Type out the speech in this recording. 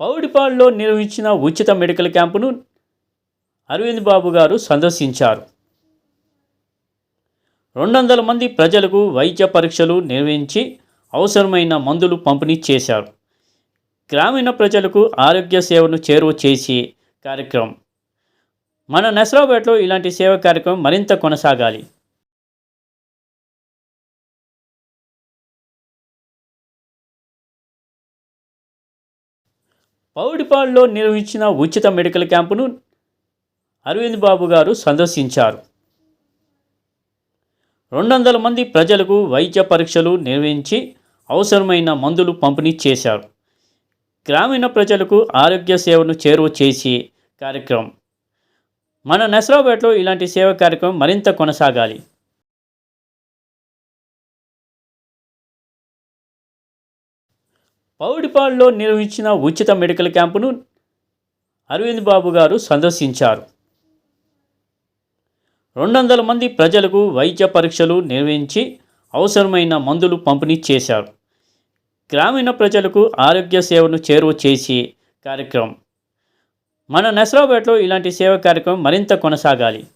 పౌడిపాడులో నిర్వహించిన ఉచిత మెడికల్ క్యాంపును అరవింద్ బాబు గారు సందర్శించారు. రెండు వందల మంది ప్రజలకు వైద్య పరీక్షలు నిర్వహించి అవసరమైన మందులు పంపిణీ చేశారు. గ్రామీణ ప్రజలకు ఆరోగ్య సేవను చేరువ చేసి కార్యక్రమం. మన నసరాబాద్లో ఇలాంటి సేవా కార్యక్రమం మరింత కొనసాగాలి. పౌడిపాడులో నిర్వహించిన ఉచిత మెడికల్ క్యాంపును అరవింద్ బాబు గారు సందర్శించారు. రెండు వందల మంది ప్రజలకు వైద్య పరీక్షలు నిర్వహించి అవసరమైన మందులు పంపిణీ చేశారు. గ్రామీణ ప్రజలకు ఆరోగ్య సేవను చేరువ చేసి కార్యక్రమం. మన నసరాబాద్లో ఇలాంటి సేవా కార్యక్రమం మరింత కొనసాగాలి. పౌడిపాడులో నిర్వహించిన ఉచిత మెడికల్ క్యాంపును అరవింద్ బాబు గారు సందర్శించారు. రెండు వందల మంది ప్రజలకు వైద్య పరీక్షలు నిర్వహించి అవసరమైన మందులు పంపిణీ చేశారు. గ్రామీణ ప్రజలకు ఆరోగ్య సేవను చేరువ చేసి కార్యక్రమం. మన నసరాబాద్లో ఇలాంటి సేవా కార్యక్రమం మరింత కొనసాగాలి.